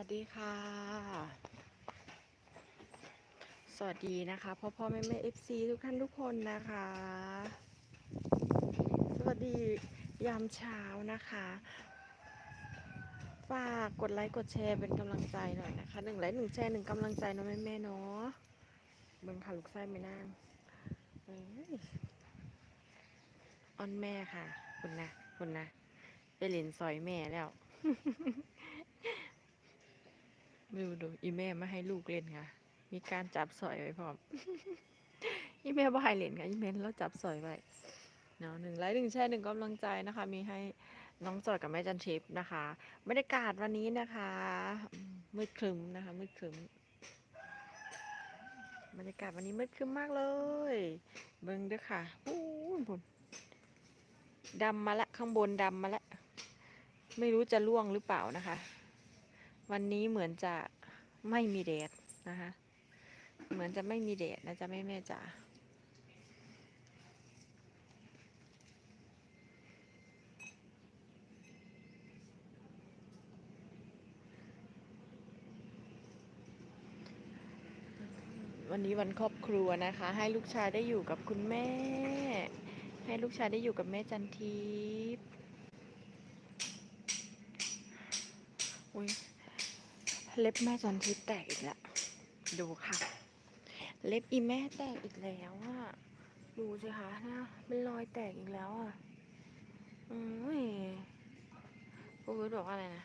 วัสดีค่ะ สวัสดีนะคะพ่อพ่อแม่แม่เอฟซีทุกท่านทุกคนนะคะ สวัสดียามเช้านะคะฝากกดไลค์กดแชร์เป็นกำลังใจหน่อยนะคะหนึ่งไลค์หนึ่งแชร์หนึ่งกำลังใจเนาะแม่แม่เนาะเบิ่งค่ะลูกไส้ไม่นั่งอ้อนแม่ค่ะ คุณนะคุณนะไปเล่นซอยแม่แล้ว ดูดูอีแม่ไม่ให้ลูกเล่นค่ะ มีการจับสอยไว้พร้อม อีแม่บ่ให้เล่นค่ะอีแม่แล้วจับสอยไว้เนาะหนึ่งไลค์หนึ่งแชร์หนึ่งกำลังใจนะคะ มีให้น้องจอยกับแม่จันทิพย์นะคะบรรยากาศวันนี้นะคะ มืดครึ้มนะคะ มืดครึ้มบรรยากาศวันนี้มืดครึ้มมากเลย เบิ่งเด้วยค่ะอู้ยบนดำมาละข้างบนดำมาละ ไม่รู้จะล่วงหรือเปล่านะคะ วันนี้เหมือนจะไม่มีแดดนะคะ เหมือนจะไม่มีแดดนะจ๊ะแม่แม่จ๋าวันนี้วันครอบครัวนะคะ ให้ลูกชายได้อยู่กับคุณแม่ ให้ลูกชายได้อยู่กับแม่จันทิพย์อุ้ย เล็บแม่จันทิพย์แตกอีกแล้วดูค่ะ เล็บอีแม่แตกอีกแล้วอะดูสิคะนะเป็นรอยแตกอีกแล้วอะอืมพูดบอกว่าอะไรนะ